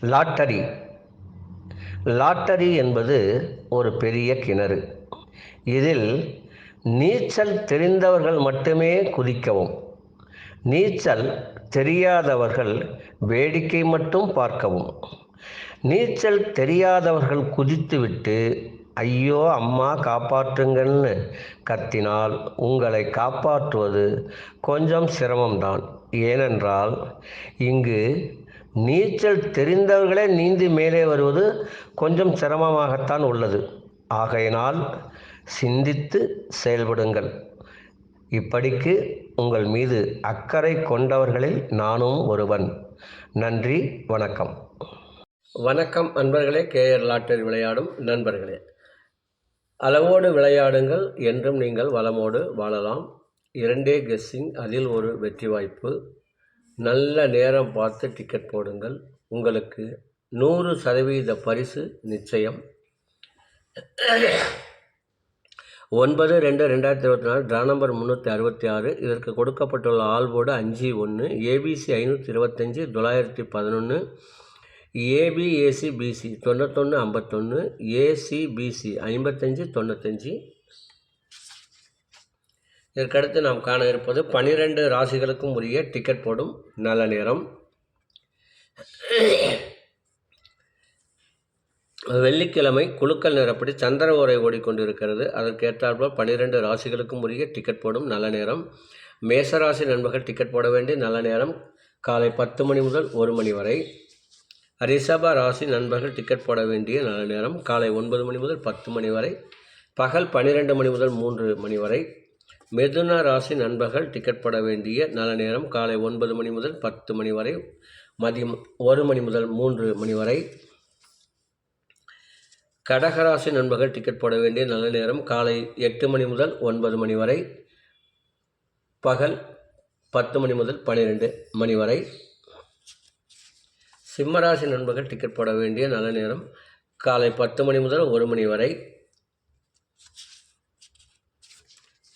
Lottery. Lottery என்பது ஒரு பெரிய கிணறு. இதில் நீச்சல் தெரிந்தவர்கள் மட்டுமே குதிக்கவும். நீச்சல் தெரியாதவர்கள் வேடிக்கை மட்டும் பார்க்கவும். நீச்சல் தெரியாதவர்கள் குதித்துவிட்டு ஐயோ அம்மா காப்பாற்றுங்கள்னு கத்தினால் உங்களை காப்பாற்றுவது கொஞ்சம் சிரமம்தான். ஏனென்றால் இங்கு நீச்சல் தெரிந்தவர்களே நீந்தி மேலே வருவது கொஞ்சம் சிரமமாகத்தான் உள்ளது. ஆகையினால் சிந்தித்து செயல்படுங்கள். இப்படிக்கு உங்கள் மீது அக்கறை கொண்டவர்களில் நானும் ஒருவன். நன்றி வணக்கம். வணக்கம் அன்பர்களே கேஆர் லாட்டரி விளையாடும் நண்பர்களே. அளவோடு விளையாடுங்கள் என்றும் நீங்கள் வளமோடு வாழலாம். இரண்டே கெஸ்ஸிங் அதில் ஒரு வெற்றி வாய்ப்பு. நல்ல நேரம் பார்த்து டிக்கெட் போடுங்கள். உங்களுக்கு நூறு சதவீத பரிசு நிச்சயம். ஒன்பது ரெண்டு ரெண்டாயிரத்தி இருபத்தி நாலு ட்ரா நம்பர் முந்நூற்றி அறுபத்தி ஆறு. இதற்கு கொடுக்கப்பட்டுள்ள ஆல்போர்டு அஞ்சு ஒன்று ஏபிசி ஐநூற்றி இருபத்தஞ்சி தொள்ளாயிரத்தி பதினொன்று ஏபிஏசி பிசி தொண்ணூத்தொன்று ஐம்பத்தொன்று ஏசிபிசி ஐம்பத்தஞ்சு தொண்ணூத்தஞ்சு. இதற்கடுத்து நாம் காண இருப்பது பனிரெண்டு ராசிகளுக்கும் உரிய டிக்கெட் போடும் நல்ல நேரம். வெள்ளிக்கிழமை குழுக்கள் நிறப்படி சந்திர உரை ஓடிக்கொண்டிருக்கிறது. அதற்கேற்றாற்போல் பனிரெண்டு ராசிகளுக்கும் உரிய டிக்கெட் போடும் நல்ல நேரம். மேசராசி நண்பர்கள் டிக்கெட் போட வேண்டிய நல்ல நேரம். காலை பத்து மணி முதல் ஒரு மணி வரை. ரிஷப ராசி நண்பர்கள் டிக்கெட் போட வேண்டிய நல்ல நேரம். காலை ஒன்பது மணி முதல் பத்து மணி வரை. பகல் பன்னிரெண்டு மணி முதல் மூன்று மணி வரை. மிதுன ராசி நண்பர்கள் டிக்கெட் பட வேண்டிய நல்ல நேரம் காலை ஒன்பது மணி முதல் பத்து மணி வரை மதியம் ஒரு மணி முதல் மூன்று மணி வரை. கடகராசி நண்பர்கள் டிக்கெட் போட வேண்டிய நல்ல நேரம் காலை எட்டு மணி முதல் ஒன்பது மணி வரை பகல் பத்து மணி முதல் பன்னிரெண்டு மணி வரை. சிம்மராசி நண்பர்கள் டிக்கெட் போட வேண்டிய நல்ல நேரம் காலை பத்து மணி முதல் ஒரு மணி வரை.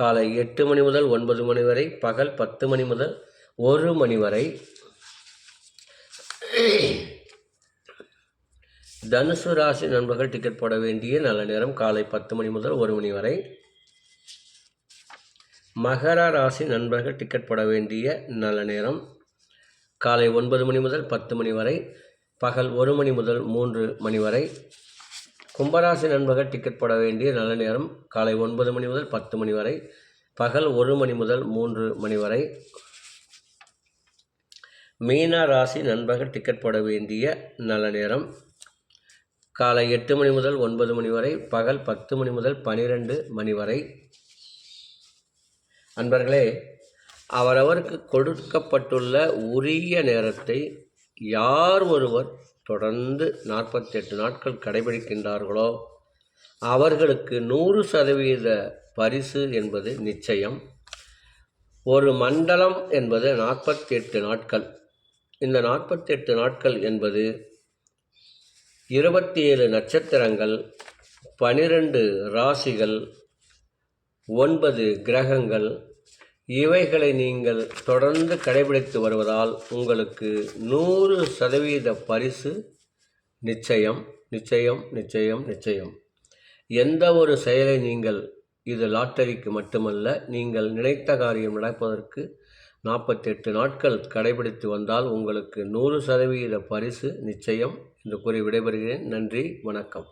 காலை எட்டு மணி முதல் ஒன்பது மணி வரை பகல் பத்து மணி முதல் ஒரு மணி வரை. தனுசு ராசி நண்பர்கள் டிக்கெட் போட வேண்டிய நல்ல நேரம் காலை பத்து மணி முதல் ஒரு மணி வரை. மகர ராசி நண்பர்கள் டிக்கெட் போட வேண்டிய நல்ல நேரம் காலை ஒன்பது மணி முதல் பத்து மணி வரை பகல் ஒரு மணி முதல் மூன்று மணி வரை. கும்பராசி நண்பர்கள் டிக்கெட் போட வேண்டிய நல்ல நேரம் காலை ஒன்பது மணி முதல் பத்து மணி வரை பகல் ஒரு மணி முதல் மூன்று மணி வரை. மீனா ராசி நண்பர்கள் டிக்கெட் போட வேண்டிய நல்ல நேரம் காலை எட்டு மணி முதல் ஒன்பது மணி வரை பகல் பத்து மணி முதல் பனிரெண்டு மணி வரை. அன்பர்களே அவரவருக்கு கொடுக்கப்பட்டுள்ள உரிய நேரத்தை யார் ஒருவர் தொடர்ந்து நாற்பத்தெட்டு நாட்கள் கடைபிடிக்கின்றார்களோ அவர்களுக்கு நூறு சதவீத பரிசு என்பது நிச்சயம். ஒரு மண்டலம் என்பது நாற்பத்தி எட்டு நாட்கள். இந்த நாற்பத்தி எட்டு நாட்கள் என்பது இருபத்தி ஏழு நட்சத்திரங்கள் பனிரெண்டு ராசிகள் ஒன்பது கிரகங்கள் இவைகளை நீங்கள் தொடர்ந்து கடைபிடித்து வருவதால் உங்களுக்கு நூறு சதவீத பரிசு நிச்சயம் நிச்சயம் நிச்சயம் நிச்சயம். எந்த ஒரு செயலை நீங்கள் இது லாட்டரிக்கு மட்டுமல்ல நீங்கள் நினைத்த காரியம் நடப்பதற்கு நாற்பத்தெட்டு நாட்கள் கடைபிடித்து வந்தால் உங்களுக்கு நூறு சதவீத பரிசு நிச்சயம் என்று கூறி விடைபெறுகிறேன். நன்றி வணக்கம்.